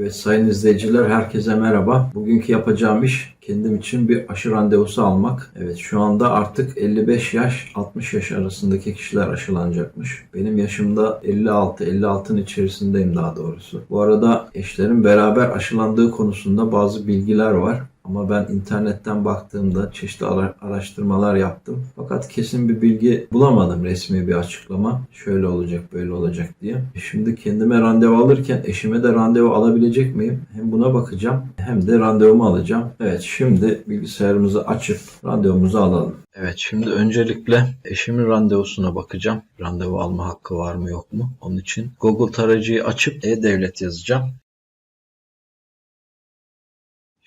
Evet sayın izleyiciler herkese merhaba. Bugünkü yapacağım iş kendim için bir aşı randevusu almak. Evet şu anda artık 55 yaş 60 yaş arasındaki kişiler aşılanacakmış. Benim yaşımda 56, 56'ın içerisindeyim daha doğrusu. Bu arada eşlerin beraber aşılandığı konusunda bazı bilgiler var. Ama ben internetten baktığımda çeşitli ara- araştırmalar yaptım. Fakat kesin bir bilgi bulamadım resmi bir açıklama. Şöyle olacak, böyle olacak diye. Şimdi kendime randevu alırken eşime de randevu alabilecek miyim? Hem buna bakacağım hem de randevumu alacağım. Evet şimdi bilgisayarımızı açıp randevumuzu alalım. Evet şimdi öncelikle eşimin randevusuna bakacağım. Randevu alma hakkı var mı yok mu? Onun için Google tarayıcıyı açıp e-devlet yazacağım.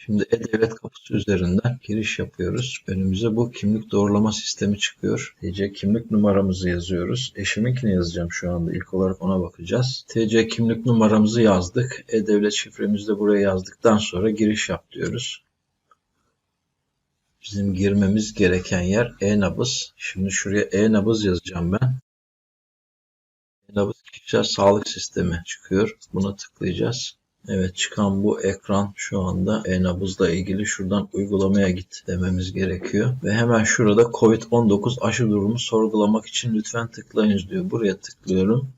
Şimdi E-Devlet kapısı üzerinden giriş yapıyoruz. Önümüze bu kimlik doğrulama sistemi çıkıyor. TC kimlik numaramızı yazıyoruz. Eşiminkini yazacağım şu anda. İlk olarak ona bakacağız. TC kimlik numaramızı yazdık. E-Devlet şifremizi de buraya yazdıktan sonra giriş yap diyoruz. Bizim girmemiz gereken yer e-nabız. Şimdi şuraya e-nabız yazacağım ben. E-nabız kişisel sağlık sistemi çıkıyor. Buna tıklayacağız. Evet çıkan bu ekran şu anda e-nabızla ilgili şuradan uygulamaya git dememiz gerekiyor. Ve hemen şurada COVID-19 aşı durumu sorgulamak için lütfen tıklayınız diyor. Buraya tıklıyorum.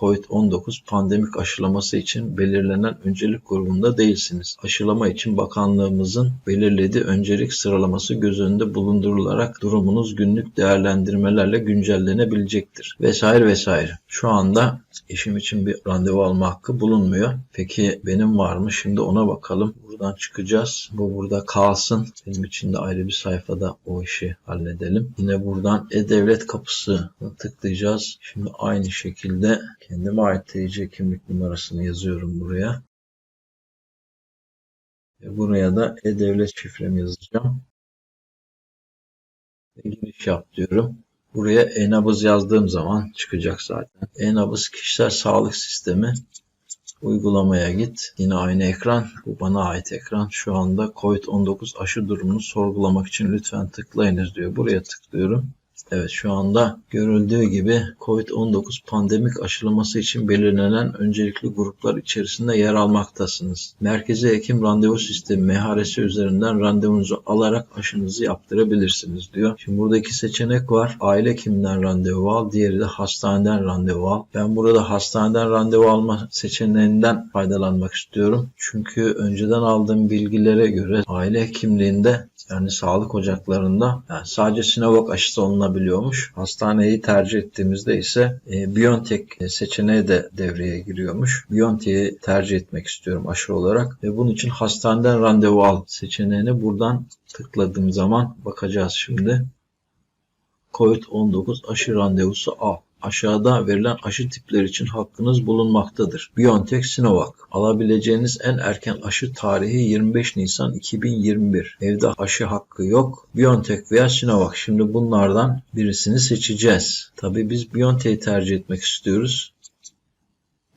COVID-19 pandemik aşılaması için belirlenen öncelik grubunda değilsiniz. Aşılama için bakanlığımızın belirlediği öncelik sıralaması göz önünde bulundurularak durumunuz günlük değerlendirmelerle güncellenebilecektir. Vesaire vesaire. Şu anda eşim için bir randevu alma hakkı bulunmuyor. Peki benim var mı? Şimdi ona bakalım. Buradan çıkacağız. Bu burada kalsın. Benim için de ayrı bir sayfada o işi halledelim. Yine buradan e-devlet kapısını tıklayacağız. Şimdi aynı şekilde kendime ait TC kimlik numarasını yazıyorum buraya. Buraya da e-devlet şifremi yazacağım. Giriş yap diyorum. Buraya e-nabız yazdığım zaman çıkacak zaten. E-nabız kişisel sağlık sistemi uygulamaya git. Yine aynı ekran. Bu bana ait ekran. Şu anda COVID-19 aşı durumunu sorgulamak için lütfen tıklayınız diyor. Buraya tıklıyorum. Evet şu anda görüldüğü gibi COVID-19 pandemik aşılaması için belirlenen öncelikli gruplar içerisinde yer almaktasınız. Merkezi Hekim Randevu Sistemi MHRS üzerinden randevunuzu alarak aşınızı yaptırabilirsiniz diyor. Şimdi burada iki seçenek var. Aile hekiminden randevu al, diğeri de hastaneden randevu al. Ben burada hastaneden randevu alma seçeneğinden faydalanmak istiyorum. Çünkü önceden aldığım bilgilere göre aile hekimliğinde yani sağlık ocaklarında yani sadece Sinovac aşısı alınabiliyormuş. Hastaneyi tercih ettiğimizde ise e, BioNTech seçeneği de devreye giriyormuş. BioNTech'i tercih etmek istiyorum aşı olarak ve bunun için hastaneden randevu al seçeneğini buradan tıkladığım zaman bakacağız şimdi. COVID-19 aşı randevusu al. Aşağıda verilen aşı tipleri için hakkınız bulunmaktadır. BioNTech Sinovac. Alabileceğiniz en erken aşı tarihi 25 Nisan 2021. Evde aşı hakkı yok. BioNTech veya Sinovac. Şimdi bunlardan birisini seçeceğiz. Tabii biz BioNTech'i tercih etmek istiyoruz.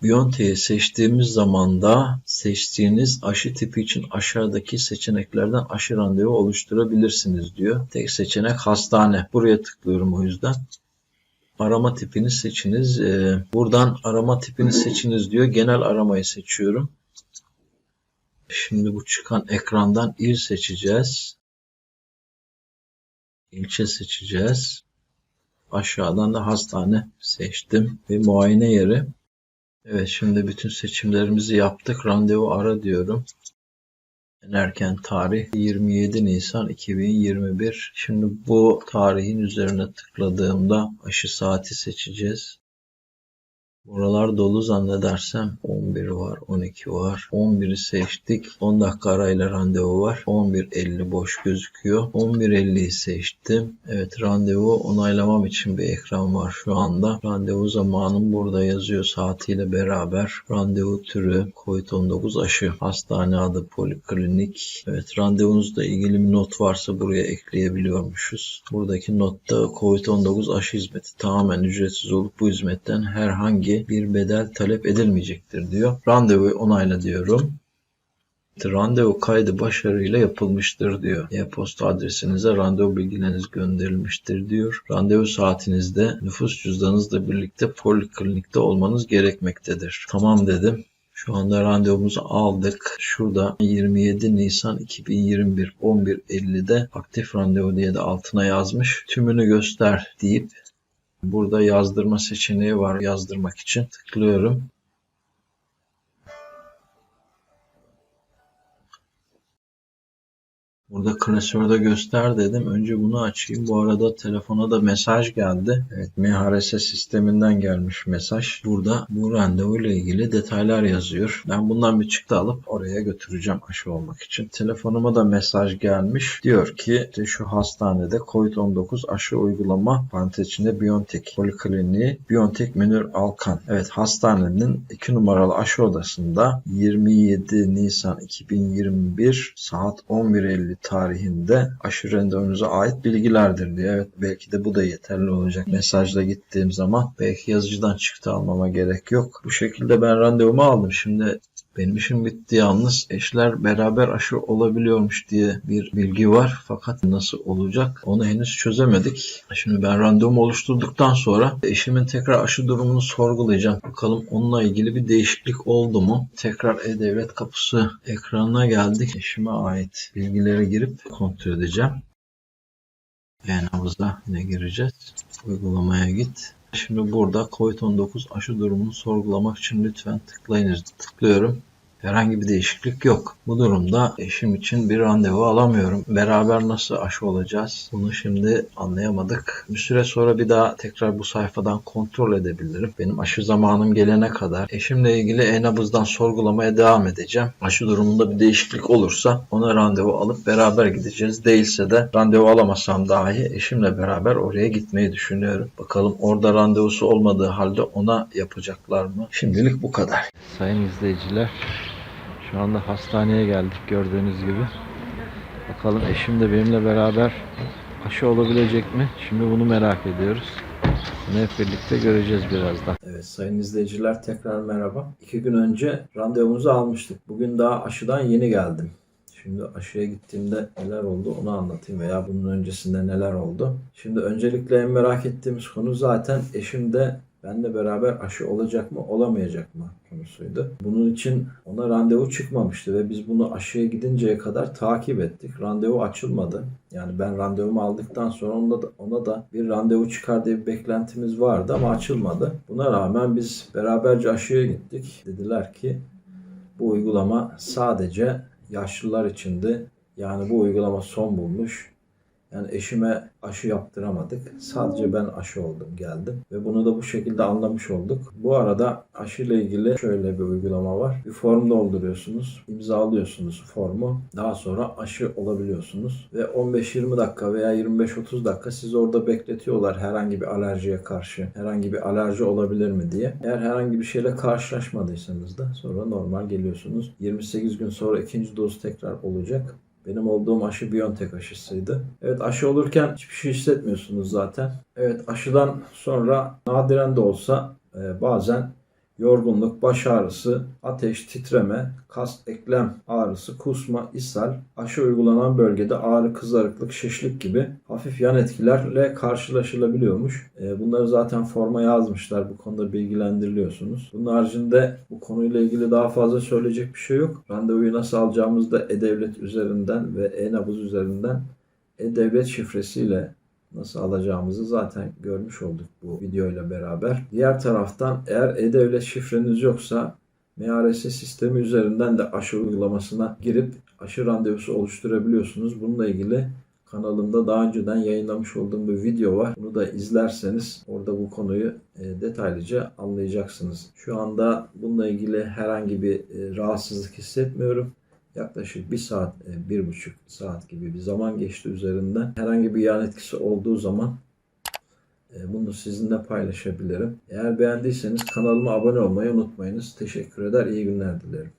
BioNTech'i seçtiğimiz zaman da seçtiğiniz aşı tipi için aşağıdaki seçeneklerden aşı randevu oluşturabilirsiniz diyor. Tek seçenek hastane. Buraya tıklıyorum o yüzden arama tipini seçiniz. Ee, buradan arama tipini seçiniz diyor. Genel aramayı seçiyorum. Şimdi bu çıkan ekrandan il seçeceğiz. İlçe seçeceğiz. Aşağıdan da hastane seçtim ve muayene yeri. Evet şimdi bütün seçimlerimizi yaptık. Randevu ara diyorum. En erken tarih 27 Nisan 2021. Şimdi bu tarihin üzerine tıkladığımda aşı saati seçeceğiz. Buralar dolu zannedersem 11 var, 12 var. 11'i seçtik. 10 dakika arayla randevu var. 11.50 boş gözüküyor. 11.50'yi seçtim. Evet randevu onaylamam için bir ekran var şu anda. Randevu zamanım burada yazıyor saatiyle beraber. Randevu türü COVID-19 aşı. Hastane adı poliklinik. Evet randevunuzla ilgili bir not varsa buraya ekleyebiliyormuşuz. Buradaki notta COVID-19 aşı hizmeti tamamen ücretsiz olup bu hizmetten herhangi bir bedel talep edilmeyecektir diyor. Randevuyu onayla diyorum. Randevu kaydı başarıyla yapılmıştır diyor. E-posta adresinize randevu bilgileriniz gönderilmiştir diyor. Randevu saatinizde nüfus cüzdanınızla birlikte poliklinikte olmanız gerekmektedir. Tamam dedim. Şu anda randevumuzu aldık. Şurada 27 Nisan 2021 11.50'de aktif randevu diye de altına yazmış. Tümünü göster deyip burada yazdırma seçeneği var yazdırmak için. Tıklıyorum. Burada klasörde göster dedim. Önce bunu açayım. Bu arada telefona da mesaj geldi. Evet MHRS sisteminden gelmiş mesaj. Burada bu randevu ile ilgili detaylar yazıyor. Ben bundan bir çıktı alıp oraya götüreceğim aşı olmak için. Telefonuma da mesaj gelmiş. Diyor ki işte şu hastanede COVID-19 aşı uygulama parantez içinde Biontech Polikliniği Biontech Münir Alkan. Evet hastanenin 2 numaralı aşı odasında 27 Nisan 2021 saat 11.50 tarihinde aşı randevunuza ait bilgilerdir diye. Evet belki de bu da yeterli olacak. Mesajla gittiğim zaman belki yazıcıdan çıktı almama gerek yok. Bu şekilde ben randevumu aldım. Şimdi benim işim bitti yalnız eşler beraber aşı olabiliyormuş diye bir bilgi var. Fakat nasıl olacak onu henüz çözemedik. Şimdi ben randevumu oluşturduktan sonra eşimin tekrar aşı durumunu sorgulayacağım. Bakalım onunla ilgili bir değişiklik oldu mu? Tekrar E-Devlet kapısı ekranına geldik. Eşime ait bilgileri girip kontrol edeceğim. E-nabıza yine gireceğiz. Uygulamaya git. Şimdi burada COVID-19 aşı durumunu sorgulamak için lütfen tıklayınız. Tıklıyorum. Herhangi bir değişiklik yok. Bu durumda eşim için bir randevu alamıyorum. Beraber nasıl aşı olacağız? Bunu şimdi anlayamadık. Bir süre sonra bir daha tekrar bu sayfadan kontrol edebilirim. Benim aşı zamanım gelene kadar eşimle ilgili e-nabızdan sorgulamaya devam edeceğim. Aşı durumunda bir değişiklik olursa ona randevu alıp beraber gideceğiz. Değilse de randevu alamasam dahi eşimle beraber oraya gitmeyi düşünüyorum. Bakalım orada randevusu olmadığı halde ona yapacaklar mı? Şimdilik bu kadar. Sayın izleyiciler şu anda hastaneye geldik gördüğünüz gibi. Bakalım eşim de benimle beraber aşı olabilecek mi? Şimdi bunu merak ediyoruz. Bunu hep birlikte göreceğiz birazdan. Evet sayın izleyiciler tekrar merhaba. İki gün önce randevumuzu almıştık. Bugün daha aşıdan yeni geldim. Şimdi aşıya gittiğimde neler oldu onu anlatayım veya bunun öncesinde neler oldu. Şimdi öncelikle en merak ettiğimiz konu zaten eşimde benle beraber aşı olacak mı olamayacak mı konusuydu. Bunun için ona randevu çıkmamıştı ve biz bunu aşıya gidinceye kadar takip ettik. Randevu açılmadı. Yani ben randevumu aldıktan sonra ona da, ona da bir randevu çıkar diye bir beklentimiz vardı ama açılmadı. Buna rağmen biz beraberce aşıya gittik. Dediler ki bu uygulama sadece yaşlılar içindi. Yani bu uygulama son bulmuş. Yani eşime aşı yaptıramadık. Sadece ben aşı oldum geldim. Ve bunu da bu şekilde anlamış olduk. Bu arada aşıyla ilgili şöyle bir uygulama var. Bir form dolduruyorsunuz. imzalıyorsunuz formu. Daha sonra aşı olabiliyorsunuz. Ve 15-20 dakika veya 25-30 dakika sizi orada bekletiyorlar herhangi bir alerjiye karşı. Herhangi bir alerji olabilir mi diye. Eğer herhangi bir şeyle karşılaşmadıysanız da sonra normal geliyorsunuz. 28 gün sonra ikinci doz tekrar olacak. Benim olduğum aşı Biontech aşısıydı. Evet aşı olurken hiçbir şey hissetmiyorsunuz zaten. Evet aşıdan sonra nadiren de olsa e, bazen yorgunluk, baş ağrısı, ateş, titreme, kas, eklem ağrısı, kusma, ishal, aşı uygulanan bölgede ağrı, kızarıklık, şişlik gibi hafif yan etkilerle karşılaşılabiliyormuş. E, bunları zaten forma yazmışlar. Bu konuda bilgilendiriliyorsunuz. Bunun haricinde bu konuyla ilgili daha fazla söyleyecek bir şey yok. Randevuyu nasıl alacağımızı da E-Devlet üzerinden ve E-Nabız üzerinden E-Devlet şifresiyle nasıl alacağımızı zaten görmüş olduk bu videoyla beraber. Diğer taraftan eğer E-Devlet şifreniz yoksa MRS sistemi üzerinden de aşı uygulamasına girip aşı randevusu oluşturabiliyorsunuz. Bununla ilgili kanalımda daha önceden yayınlamış olduğum bir video var. Bunu da izlerseniz orada bu konuyu e, detaylıca anlayacaksınız. Şu anda bununla ilgili herhangi bir e, rahatsızlık hissetmiyorum. Yaklaşık bir saat, e, bir buçuk saat gibi bir zaman geçti üzerinden. Herhangi bir yan etkisi olduğu zaman e, bunu sizinle paylaşabilirim. Eğer beğendiyseniz kanalıma abone olmayı unutmayınız. Teşekkür eder, iyi günler dilerim.